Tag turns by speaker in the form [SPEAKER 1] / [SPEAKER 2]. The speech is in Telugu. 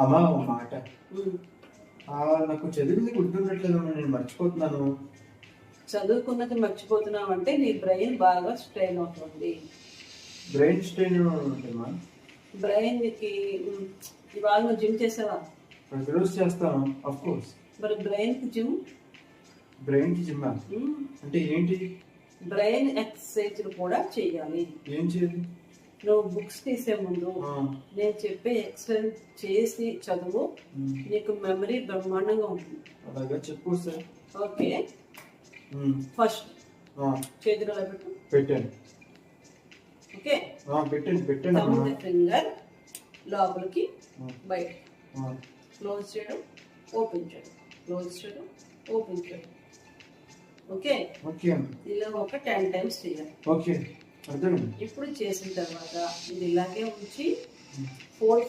[SPEAKER 1] అమ్మా ఒక మాట. నాకు చదివింది గుర్తుండట్లేదమ్మా నేను మర్చిపోతున్నాను.
[SPEAKER 2] చదువుకున్నది మర్చిపోతున్నావు అంటే నీ బ్రెయిన్ బాగా స్ట్రెయిన్ అవుతుంది.
[SPEAKER 1] బ్రెయిన్ స్ట్రెయిన్ ఉంటుందమ్మా
[SPEAKER 2] బ్రెయిన్కి ఉమ్, ఇవాళ నువ్వు జిమ్ చేసావా?
[SPEAKER 1] ప్రతిరోజు చేస్తాను అఫ్ కోర్స్
[SPEAKER 2] మరి బ్రెయిన్కి జిమ్?
[SPEAKER 1] బ్రెయిన్కి జిమ్ అంటే ఏంటి
[SPEAKER 2] బ్రెయిన్ ఎక్సర్సైజ్లు కూడా చేయాలి.
[SPEAKER 1] ఏం చేయాలి?
[SPEAKER 2] నువ్వు బుక్స్ తీసే ముందు నేను చెప్పే ఎక్సర్సైజ్ చేసి చదువు. నీకు మెమరీ బ్రహ్మాండంగా ఉంటుంది.
[SPEAKER 1] అలాగా చెప్పు సార్.
[SPEAKER 2] ఓకే. ఫస్ట్ చేతిలో పెట్టు?
[SPEAKER 1] పెట్టాను.
[SPEAKER 2] ఓకే. థమ్
[SPEAKER 1] అమ్మా.
[SPEAKER 2] ఫింగర్ లోపలికి బయట క్లోజ్ చేయడం ఓపెన్ చేయడం. క్లోజ్ చేయడం ఓపెన్ చేయడం. ఓకే.
[SPEAKER 1] ఓకే
[SPEAKER 2] ఇలా ఒక టెన్ టైమ్స్ చేయాలి.
[SPEAKER 1] ఓకే.
[SPEAKER 2] ఇప్పుడు చేసిన తర్వాత ఇది ఇలాగే ఉంచి ఫోర్